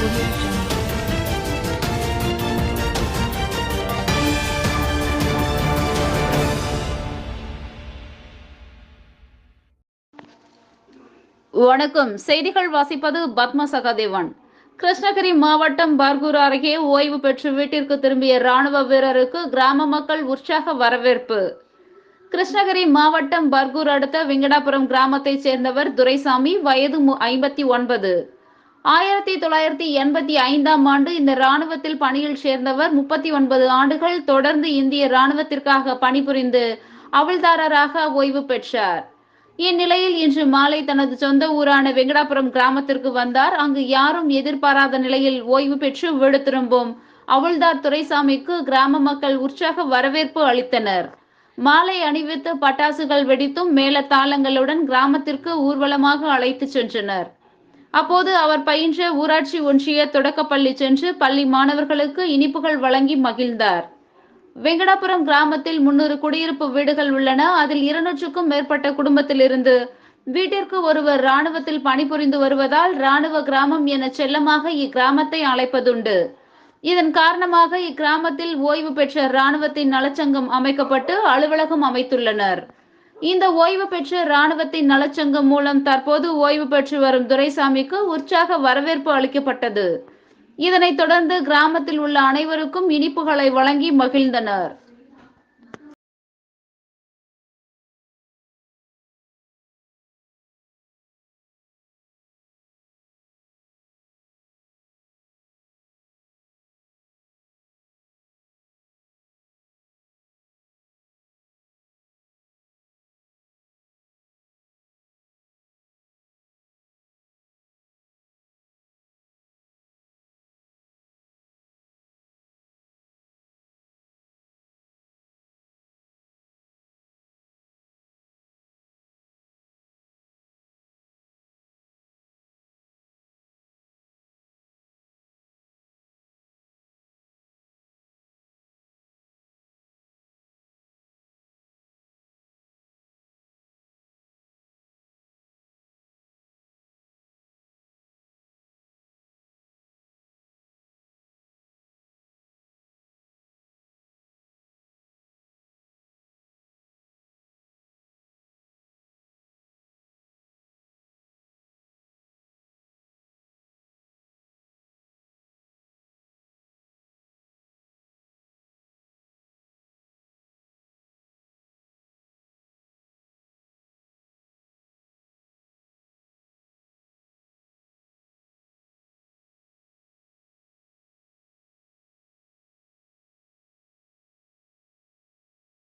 வணக்கம். செய்திகள் வாசிப்பது பத்ம சகாதேவன். கிருஷ்ணகிரி மாவட்டம் பர்கூர் அருகே ஓய்வு பெற்று வீட்டிற்கு திரும்பிய ராணுவ வீரருக்கு கிராம மக்கள் உற்சாக வரவேற்பு. கிருஷ்ணகிரி மாவட்டம் பர்கூர் அடுத்த விங்கடாபுரம் கிராமத்தைச் சேர்ந்தவர் துரைசாமி வயது ஐம்பத்தி ஒன்பது. ஆயிரத்தி தொள்ளாயிரத்தி எண்பத்தி ஐந்தாம் ஆண்டு இந்த ராணுவத்தில் பணியில் சேர்ந்தவர் முப்பத்தி ஒன்பது ஆண்டுகள் தொடர்ந்து இந்திய ராணுவத்திற்காக பணிபுரிந்து அவிழ்தாரராக ஓய்வு பெற்றார். இந்நிலையில் இன்று மாலை தனது சொந்த ஊரான வெங்கடாபுரம் கிராமத்திற்கு வந்தார். அங்கு யாரும் எதிர்பாராத நிலையில் ஓய்வு பெற்று வீடு திரும்பும் அவுள்தார் துரைசாமிக்கு கிராம மக்கள் உற்சாக வரவேற்பு அளித்தனர். மாலை அணிவித்து பட்டாசுகள் வெடித்தும் மேல தாளங்களுடன் கிராமத்திற்கு ஊர்வலமாக அழைத்து சென்றனர். அப்போது அவர் பயின்ற ஊராட்சி ஒன்றிய தொடக்கப்பள்ளி சென்று பள்ளி மாணவர்களுக்கு இனிப்புகள் வழங்கி மகிழ்ந்தார். வெங்கடாபுரம் கிராமத்தில் முன்னூறு குடியிருப்பு வீடுகள் உள்ளன. அதில் இருநூற்றுக்கும் மேற்பட்ட குடும்பத்திலிருந்து வீட்டிற்கு ஒருவர் ராணுவத்தில் பணிபுரிந்து வருவதால் ராணுவ கிராமம் என செல்லமாக இக்கிராமத்தை அழைப்பதுண்டு. இதன் காரணமாக இக்கிராமத்தில் ஓய்வு பெற்ற ராணுவத்தின் நலச்சங்கம் அமைக்கப்பட்டு அலுவலகம் அமைத்துள்ளனர். இந்த ஓய்வு பெற்ற ராணுவத்தின் நலச்சங்கம் மூலம் தற்போது ஓய்வு பெற்று வரும் துரைசாமிக்கு உற்சாக வரவேற்பு அளிக்கப்பட்டது. இதனைத் தொடர்ந்து கிராமத்தில் உள்ள அனைவருக்கும் இனிப்புகளை வழங்கி மகிழ்ந்தனர்.